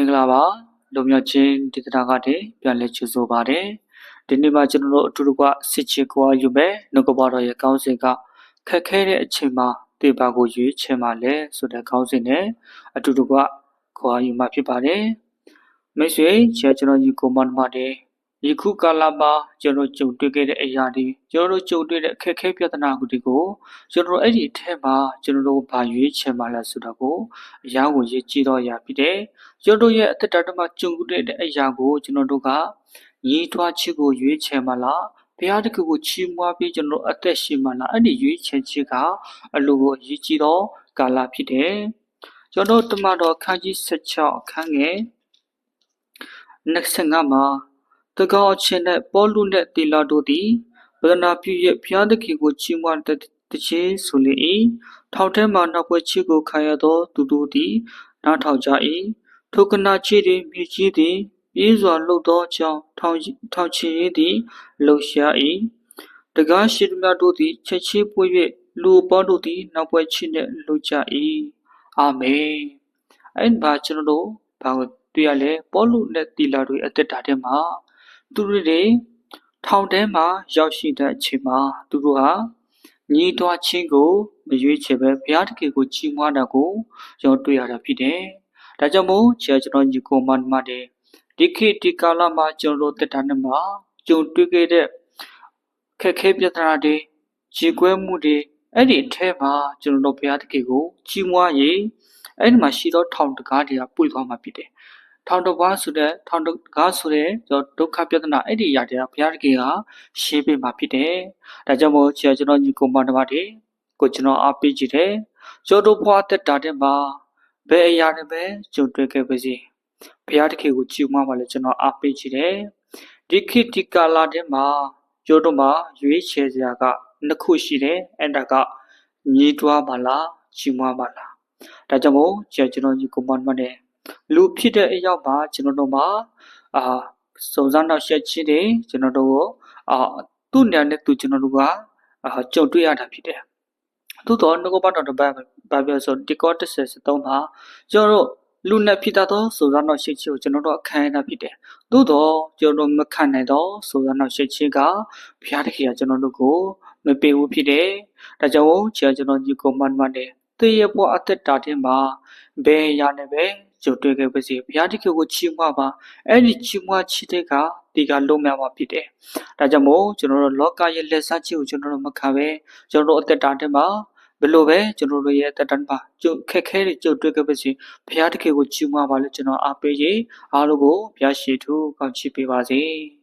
မင်္ဂလာပါလူမျိုးချင်းဒေသနာကတည်းပြန်လည်ချဆိုပါတယ်ဒီနေ့မှာကျွန်တော်တို့အတူတကွစစ်ချေကွာယူမယ်နှုတ်ကပတော်ရဲ့ကောင်းစဉ်ကခက်ခဲတဲ့အချိန်မှာတေပါကိုရွေးချယ်မှလဲဆိုတဲ့ကောင်းစဉ်နဲ့အတူတကွခွာယူမှဖြစ်ပါတယ်မိတ်ဆွေချာကျွန်တော်ညီကိုမန်မာတဲ့ ယခုကာလမှာကျွန်တော်ကြုံတွေ့ခဲ့တဲ့အရာတွေကျွန်တော်တို့ကြုံတွေ့တဲ့အခက်အခဲပြဿနာတွေကိုကျွန်တော်အဲ့ဒီအထက်မှာကျွန်တော်တို့ဘာရွေးချယ်မှလဲဆိုတာကိုအရာကိုရေးကြည့်တော့ရဖြစ်တယ်။ကျွန်တော်တို့ရဲ့အသက်တာတမှာကြုံတွေ့တဲ့အရာကိုကျွန်တော်တို့ကညီးထွားချစ်ကိုရွေးချယ်မှလားဘုရားတခုကိုချီးမွားပြီးကျွန်တော်အသက်ရှင်မှလားအဲ့ဒီရွေးချယ်ချစ်ကအလိုကိုရေးကြည့်တော့ကာလဖြစ်တယ်။ကျွန်တော်တမတော်ခန်းကြီး16အခန်းငယ်25မှာ တကောင်းအချင်းနဲ့ပေါလုနှင့်တီလာတို့သည်ဝဒနာပြု၍ဘုရားသခင်ကိုချီးမွမ်းတခြင်းဆိုလေ၏ထောင်ထဲမှနောက်ပွဲချစ်ကိုခံရသောသူတို့သည်နားထောင်ကြ၏ထိုကနာချီသည်မြေကြီးသည်ပြေးစွာလှုပ်သောကြောင့်ထောင်ထောင်ချီရေးသည်လှုပ်ရှား၏တကားရှိသမျှတို့သည်ချက်ချေပွေ၍လူပေါတို့သည်နောက်ပွဲချစ်နှင့်လှုပ်ကြ၏အာမင်အဲ့ဒါကျွန်တော်တို့ဘာကိုတွေ့ရလဲပေါလုနဲ့တီလာတို့အသက်တာထဲမှာ သူတို့တွေထောင်ထဲမှာရောက်ရှိတဲ့အချိန်မှာသူတို့ဟာညီးတွားချင်းကိုမရွေးချယ်ပဲဘုရားတခင်ကိုချီးမွမ်းတာကိုကျွန်တော်တွေ့ရတာဖြစ်တယ်။ဒါကြောင့်မို့ဆရာကျွန်တော်ညီကိုမန်မတဲ့ဒီခေတ်ဒီကာလမှာကျွန်တော်တို့တက်တာနဲ့မှာကြုံတွေ့ခဲ့တဲ့ခက်ခဲပြဿနာတွေခြေကွဲမှုတွေအဲ့ဒီအထဲမှာကျွန်တော်တို့ဘုရားတခင်ကိုချီးမွမ်းရင်အဲ့ဒီမှာရှိသောထောင်တကားတွေကပွေသွားမှာဖြစ်တယ် ထောင်တကားဆိုတဲ့ထောင်တကားဆိုတဲ့ဒုက္ခပြဿနာအဲ့ဒီအရာတွေကဘုရားတခင်ကရှင်းပေးမှာဖြစ်တယ်။ဒါကြောင့်မို့ကျွန်တော်ညီကောင်မတော်တွေကိုကျွန်တော်အားပေးကြည့်တယ်။ကျွန်တော်ဘွားတက်တာတဲ့မှာဘယ်အရာတွေပဲကြုံတွေ့ခဲ့ပါစေ။ဘုရားတခင်ကိုကြည်မွားပါလေကျွန်တော်အားပေးကြည့်တယ်။ဒီခေတ်ဒီကာလတဲ့မှာကျွန်တော်မှာရွေးချယ်စရာကနှစ်ခုရှိတယ်။အဲ့ဒါကညီးတွားပါလားကြည်မွားပါလား။ဒါကြောင့်မို့ကျွန်တော်ညီကောင်မတော်တဲ့ လူဖြစ်တဲ့အရောက်မှာကျွန်တော်တို့မှာအာစုံစမ်းတော့ရှက်ချင်းတွေကျွန်တော်တို့ကိုအာသူ့နေရာနဲ့သူကျွန်တော်တို့ကအာကြုံတွေ့ရတာဖြစ်တယ်။သို့တော့ငကောပတ်တော်တပတ်ဘာပြောဆိုဒီကောတစ်ဆက်သုံးမှာကျွန်တော်တို့လူနဲ့ဖြစ်သောစုံစမ်းတော့ရှက်ချင်းကိုကျွန်တော်တို့အခမ်းအနားဖြစ်တယ်။သို့တော့ကျွန်တော်တို့မခံနိုင်တော့စုံစမ်းတော့ရှက်ချင်းကဘုရားတခင်ကကျွန်တော်တို့ကိုမပေးဘူးဖြစ်တယ်။ဒါကြောင့်ကျွန်တော်ညီကိုမန်မန်တဲ့တည့်ရပေါ်အသက်တာတင်မှာဘယ်ရနဲ့ပဲ ကြုံတွေ့ခဲ့ပါစေဘုရားတခင်ကိုချီးမွမ်းပါအဲ့ဒီချီးမွမ်းချီးတဲ့ကဒီကလုံးမြောက်မှာဖြစ်တယ်ဒါကြောင့်မို့ကျွန်တော်တို့လောကရဲ့လက်စားချီကိုကျွန်တော်တို့မခံပဲကျွန်တော်တို့အသက်တာထဲမှာဘယ်လိုပဲကျွန်တော်တို့ရဲ့တက်တန်းပါကြုံခက်ခဲတွေကြုံတွေ့ခဲ့ပါစေဘုရားတခင်ကိုချီးမွမ်းပါလို့ကျွန်တော်အားပေးရေးအားလုံးကိုဘုရားရှိသူကောင်းချီးပေးပါစေ။